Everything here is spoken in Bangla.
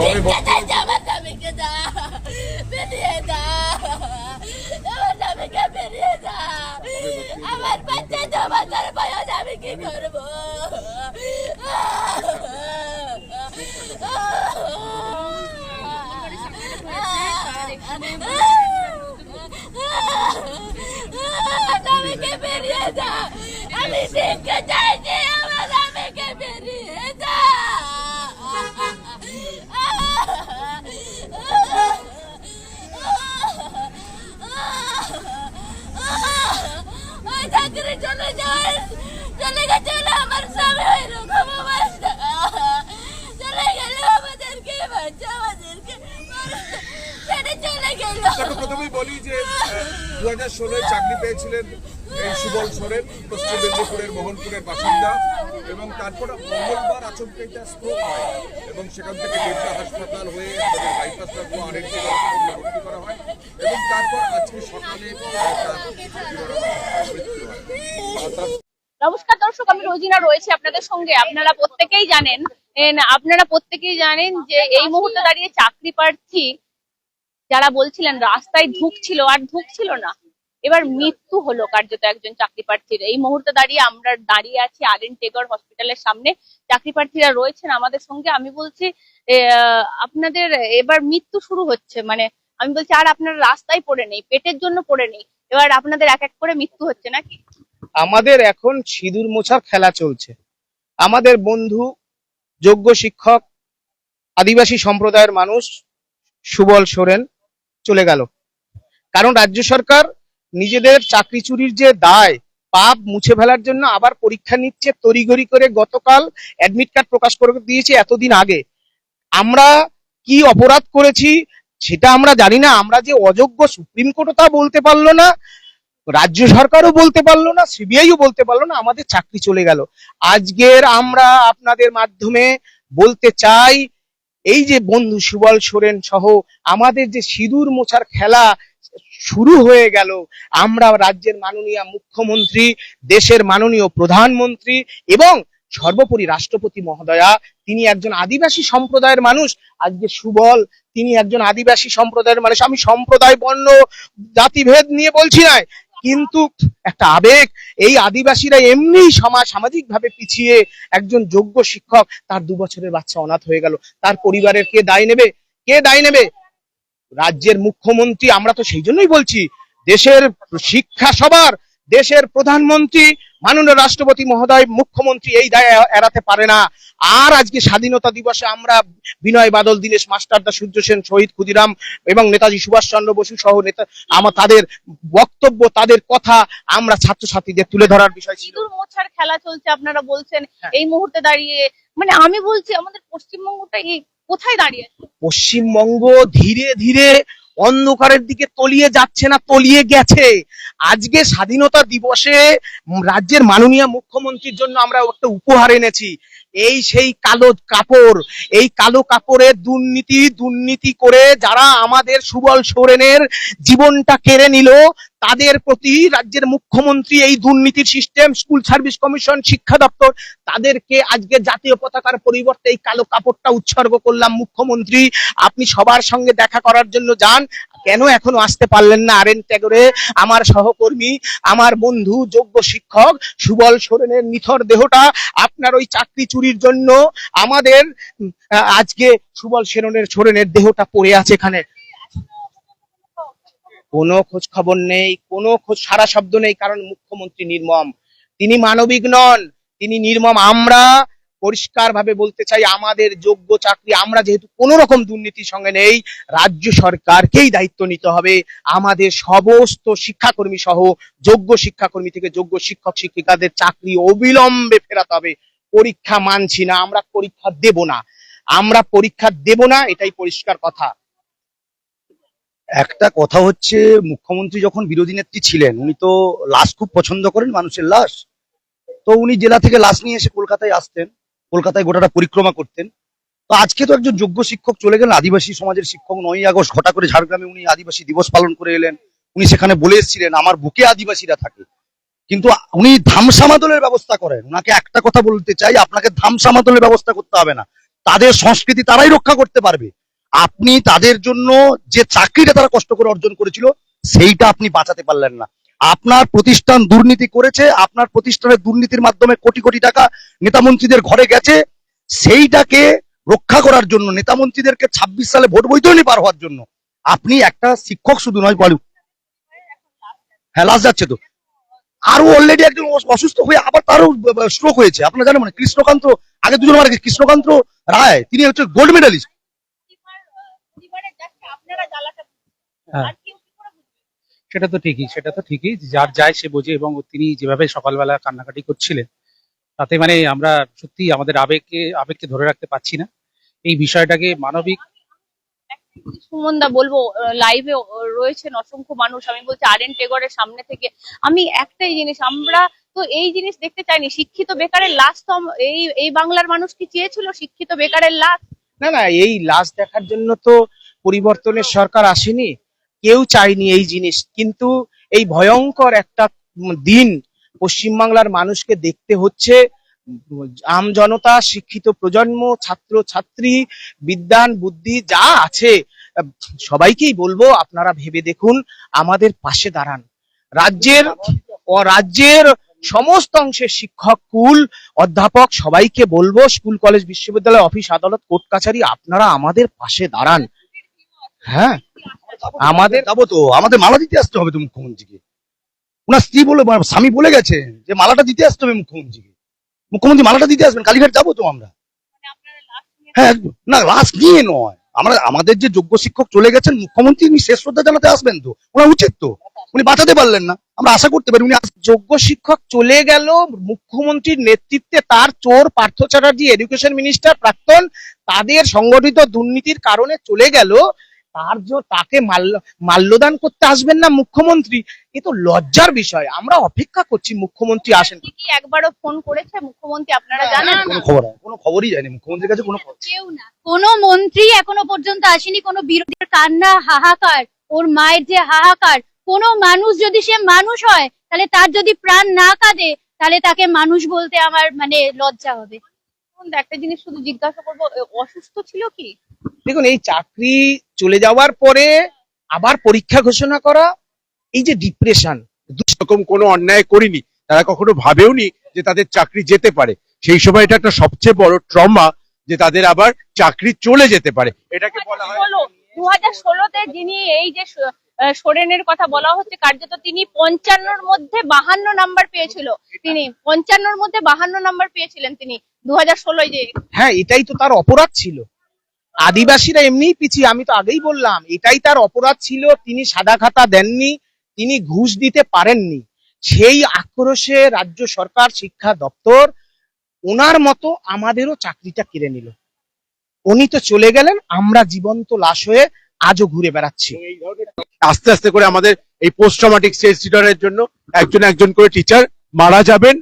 চাইছে আমার বাচ্চা দু বছর বয়স আমি কি করব আমি শিখতে চাইছি আমার স্বামীকে বেরিয়ে দা ওই চাকরি চলে যায় চলে গেছে বলে আমার স্বামী এরকম অবস্থা চলে গেল আমাদেরকে বাচ্চা আমাদেরকে ছেড়ে চলে প্রথমেই বলি যে দু হাজার ষোলোয় চাকরি পেয়েছিলেন এই সুবল সোরেন, পশ্চিম মেদিনীপুরের মোহনপুরের বাসিন্দা, এবং তারপর মঙ্গলবার স্ট্রোক হয় এবং সেখান থেকে হাসপাতাল হয়ে বাইপাস ভর্তি করা হয়, এবং তারপর আজকে সকালে নমস্কার দর্শক, আমি রোজিনা রয়েছে আপনাদের সঙ্গে। আপনারা প্রত্যেকেই জানেন আপনারা প্রত্যেকেই জানেন যে এই মুহূর্তে দাঁড়িয়ে চাকরি প্রার্থী যারা বলছিলেন রাস্তায় ঢুকছিল আর ঢুকছিল না, এবার মৃত্যু হলো কার্যত একজন চাকরি প্রার্থীর। এই মুহূর্তে দাঁড়িয়ে আমরা দাঁড়িয়ে আছি আর এন টেগর হসপিটালের সামনে। চাকরি প্রার্থীরা রয়েছেন আমাদের সঙ্গে। আমি বলছি আপনাদের এবার মৃত্যু শুরু হচ্ছে। মানে আমি বলছি, আর আপনারা রাস্তায় পড়ে নেই, পেটের জন্য পড়ে নেই। এবার আপনাদের এক এক করে মৃত্যু হচ্ছে নাকি? আমাদের এখন সিঁদুর মোছার খেলা চলছে। আমাদের বন্ধু, যোগ্য শিক্ষক, আদিবাসী সম্প্রদায়ের মানুষ সুবল সোরেন চলে গেল। কারণ রাজ্য সরকার নিজেদের চাকরি চুরির যে দায়, পাপ মুছে ফেলার জন্য আবার পরীক্ষা নিচ্ছে, তড়িঘড়ি করে গতকাল অ্যাডমিট কার্ড প্রকাশ করে দিয়েছে এতদিন আগে। আমরা কি অপরাধ করেছি সেটা আমরা জানি না। আমরা যে অযোগ্য সুপ্রিম কোর্টও তা বলতে পারল না, রাজ্য সরকারও বলতে পারল না, সিবিআইও বলতে পারল না, আমাদের চাকরি চলে গেল। আজকের আমরা আপনাদের মাধ্যমে বলতে চাই এই যে বন্ধু সুবল সোরেন সহ আমাদের যে সিঁদুর মোছার খেলা শুরু হয়ে গেল, আমরা রাজ্যের মাননীয় মুখ্যমন্ত্রী, দেশের মাননীয় প্রধানমন্ত্রী এবং সর্বোপরি রাষ্ট্রপতি মহোদয়া, তিনি একজন আদিবাসী সম্প্রদায়ের মানুষ। আজকে সুবল, তিনি একজন আদিবাসী সম্প্রদায়ের মানুষ। আমি সম্প্রদায়, বর্ণ, জাতিভেদ নিয়ে বলছি না কিন্তু একটা আবেগ, এই আদিবাসীরা এমনি সমাজ সামাজিক ভাবে পিছিয়ে একজন যোগ্য শিক্ষক, তার দু বছরের বাচ্চা অনাথ হয়ে গেল। তার পরিবারের কে দায় নেবে? কে দায় নেবে? রাজ্যের মুখ্যমন্ত্রী, আমরা তো সেই জন্যই বলছি, দেশের শিক্ষা সবার দেশের প্রধানমন্ত্রী মাননীয় রাষ্ট্রপতি মহোদয় মুখ্যমন্ত্রী এই দায় এড়াতে পারে না। আর আজকে স্বাধীনতা দিবসে আমরা বিনয় বাদল দীনেশ মাস্টারদা সূর্য সেন শহীদ ক্ষুদিরাম এবং নেতাজি সুভাষচন্দ্র বসু সহ নেতা আমার তাদের বক্তব্য তাদের কথা আমরা ছাত্রছাত্রীদের তুলে ধরার বিষয় ছিল। মোছার খেলা চলছে আপনারা বলছেন হ্যাঁ। এই মুহূর্তে দাঁড়িয়ে। মানে আমি বলছি আমাদের পশ্চিমবঙ্গটা এই কোথায় দাঁড়িয়ে পশ্চিমবঙ্গ ধীরে ধীরে অন্ধকারের দিকে তলিয়ে যাচ্ছে না, তলিয়ে গেছে। আজকে স্বাধীনতা দিবসে রাজ্যের মাননীয় মুখ্যমন্ত্রীর জন্য আমরা একটা উপহার এনেছি। এই সেই কালো কাপড়, এই কালো কাপড়ের দুর্নীতি দুর্নীতি করে যারা আমাদের সুবল সোরেনের জীবনটা কেড়ে নিল তাদের প্রতি রাজ্যের মুখ্যমন্ত্রী এই দুর্নীতির সিস্টেম স্কুল সার্ভিস কমিশন শিক্ষা দপ্তর, তাদেরকে আজকে জাতীয় পতাকার পরিবর্তে এই কালো কাপড়টা উৎসর্গ করলাম। মুখ্যমন্ত্রী, আপনি সবার সঙ্গে দেখা করার জন্য যান। কেন এখনও আসতে পারলেন না আরেন ট্যাগরে? আমার সহকর্মী, আমার বন্ধু, যোগ্য শিক্ষক, সুবল সোরেনের নিথর দেহটা আপনার ওই চাকরি চুরির জন্য আমাদের আজকে সুবল সেনের সোরেনের দেহটা পড়ে আছে এখানে। কোনো খোঁজ খবর নেই, কোনো খোঁজ, সারা শব্দ নেই, কারণ মুখ্যমন্ত্রী নির্মম। তিনি মানবিক নন, তিনি নির্মম। আমরা পরিষ্কার ভাবে বলতে চাই, আমাদের যোগ্য চাকরি, আমরা যেহেতু কোনো রকম দুর্নীতির সঙ্গে নেই, রাজ্য সরকারকেই দায়িত্ব নিতে হবে। আমাদের সমস্ত শিক্ষাকর্মী সহ, যোগ্য শিক্ষাকর্মী থেকে যোগ্য শিক্ষক, শিক্ষিকাদের চাকরি অবিলম্বে ফেরাতে হবে। পরীক্ষা মানছি না, আমরা পরীক্ষা দেব না। আমরা পরীক্ষা দেব না, এটাই পরিষ্কার কথা। একটা কথা হচ্ছে, মুখ্যমন্ত্রী যখন বিরোধী নেত্রী ছিলেন, উনি তো লাশ খুব পছন্দ করেন, মানুষের লাশ। তো উনি জেলা থেকে লাশ নিয়ে এসে কলকাতায় আসতেন, কলকাতায় গোটাটা পরিক্রমা করতেন। তো আজকে তো একজন যোগ্য শিক্ষক চলে গেলেন, আদিবাসী সমাজের শিক্ষক নয়ই আগস্ট, ঘটা করে ঝাড়গ্রামে উনি আদিবাসী দিবস পালন করে এলেন। উনি সেখানে বলে এসেছিলেন, আমার বুকে আদিবাসীরা থাকে। কিন্তু উনি ধামসামাদলের ব্যবস্থা করেন। ওনাকে একটা কথা বলতে চাই, আপনাকে ধামসামাদলের ব্যবস্থা করতে হবে না। তাদের সংস্কৃতি তারাই রক্ষা করতে পারবে। আপনি তাদের জন্য যে চাকরিটা তারা কষ্ট করে অর্জন করেছিল, সেইটা আপনি বাঁচাতে পারলেন না। আপনার প্রতিষ্ঠান দুর্নীতি করেছে, আপনার প্রতিষ্ঠানের দুর্নীতির মাধ্যমে কোটি কোটি টাকা নেতা মন্ত্রীদের ঘরে গেছে, সেইটাকে রক্ষা করার জন্য নেতা মন্ত্রীদেরকে ছাব্বিশ সালে ভোট বৈতরণী পার হওয়ার জন্য, আপনি একটা শিক্ষক শুধু নয়, বলু। হ্যাঁ লাশ যাচ্ছে তো। আরও অলরেডি একজন অসুস্থ হয়ে আবার তারও স্ট্রোক হয়েছে। আপনারা জানেন মানে কৃষ্ণকান্ত, আগে দুজন মারা গেছে। কৃষ্ণকান্ত রায়, তিনি হচ্ছে গোল্ড মেডালিস্ট আপনারা জ্বালাটা হ্যাঁ। সেটা তো ঠিকই সেটা তো ঠিকই। যার যায় সে বোঝে এবং তিনি যেভাবে সকালবেলা কান্নাকাটি করছিলেন তাতে মানে আমরা সত্যি আমাদের আবেগকে আবেগকে ধরে রাখতে পারছি না। এই বিষয়টাকে মানবিক সুমনদা বলব লাইভে রয়েছেন অসংখ্য মানুষ। আমি বলছি আর এন টেগরের সামনে থেকে আমি একটাই জিনিস আমরা তো এই জিনিস দেখতে চাইনি। শিক্ষিত বেকারের লাশ তো এই এই বাংলার মানুষ কি চেয়েছিল শিক্ষিত বেকারের লাশ? না না এই লাশ দেখার জন্য তো পরিবর্তনের সরকার আসেনি। কেউ চায়নি এই জিনিস। কিন্তু এই ভয়ঙ্কর একটা দিন পশ্চিমবাংলার মানুষকে দেখতে হচ্ছে। আম জনতা, শিক্ষিত প্রজন্ম, ছাত্র, ছাত্রী, বিদ্যান, বুদ্ধি, যা আছে, সবাইকেই বলব আপনারা ভেবে দেখুন, আমাদের পাশে দাঁড়ান। রাজ্যের ও রাজ্যের সমস্ত অংশের শিক্ষক কুল অধ্যাপক সবাইকে বলব, স্কুল, কলেজ, বিশ্ববিদ্যালয়, অফিস, আদালত, কোর্ট, কাছারি, আপনারা আমাদের পাশে দাঁড়ান। হ্যাঁ? আমাদের যাব তো। আমাদের মালা দিতে আসতে হবে তো মুখ্যমন্ত্রীকে। ওনার স্ত্রী বলে মানে স্বামী বলে গেছে যে মালাটা দিতে আসতে হবে মুখ্যমন্ত্রীকে। মুখ্যমন্ত্রী মালাটা দিতে আসবেন কালীঘাট যাব তো আমরা। হ্যাঁ না লাশ নিয়ে নয়। আমরা আমাদের যে যোগ্য শিক্ষক চলে গেছেন মুখ্যমন্ত্রী উনি শেষ শ্রদ্ধা জানাতে আসবেন তো। ওনার উচিত তো। উনি বাঁচাতে পারলেন না। আমরা আশা করতে পারি উনি যোগ্য শিক্ষক চলে গেল মুখ্যমন্ত্রীর নেতৃত্বে তার চোর পার্থ চ্যাটার্জি এডুকেশন মিনিস্টার প্রাক্তন তাদের সংগঠিত দুর্নীতির কারণে চলে গেল। তার যে তাকে মাল্য মাল্যদান করতে আসবেন না মুখ্যমন্ত্রী এ তো লজ্জার বিষয়। আমরা অপেক্ষা করছি মুখ্যমন্ত্রী আসেন। কি একবারও ফোন করেছে? মুখ্যমন্ত্রী আপনারা জানেন? কোনো খবর কোনো খবরই যায়নি। মুখ্যমন্ত্রীর কাছে কোনো খবর কেউ না। কোনো মন্ত্রী এখনও পর্যন্ত আসেনি কোনো বিরোধীর কান্না হাহাকার ওর মায়ের যে হাহাকার কোনো মানুষ যদি সে মানুষ হয় তাহলে তার যদি প্রাণ না কাঁদে তাহলে তাকে মানুষ বলতে আমার মানে লজ্জা হবে। একটা জিনিস শুধু জিজ্ঞাসা করব অসুস্থ ছিল কি? দেখুন এই চাকরি চলে যাওয়ার পরে আবার পরীক্ষা ঘোষণা করা এই যে ডিপ্রেশন এরকম কোনো অন্যায় করিনি তারা কখনো ভাবেওনি যে তাদের চাকরি যেতে পারে। সেই সময় এটা একটা সবচেয়ে বড় ট্রমা যে তাদের আবার চাকরি চলে যেতে পারে। এটাকে বলা হয় দু হাজার ষোলোতে যিনি এই যে সোরেনের কথা বলা হচ্ছে কার্যত তিনি পঞ্চান্নর মধ্যে বাহান্ন নাম্বার পেয়েছিল তিনি। পঞ্চান্নর মধ্যে বাহান্ন নাম্বার পেয়েছিলেন তিনি দু হাজার ষোলোয় যে। হ্যাঁ এটাই তো তার অপরাধ ছিল। আদিবাসীরা এমনিই পিছিয়ে, আমি তো আগেই বললাম, এটাই তার অপরাধ ছিল, তিনি সাদা খাতা দেননি, তিনি ঘুষ দিতে পারেননি। সেই আক্রোশে রাজ্য সরকার, শিক্ষা দপ্তর ওনার মতো আমাদেরও চাকরিটা কেড়ে নিল। উনি তো চলে গেলেন, আমরা জীবন্ত লাশ হয়ে আজও ঘুরে বেড়াচ্ছি। আস্তে আস্তে করে আমাদের এই পোস্ট ট্রমাটিক জন্য একজন একজন করে টিচার মারা যাবেন।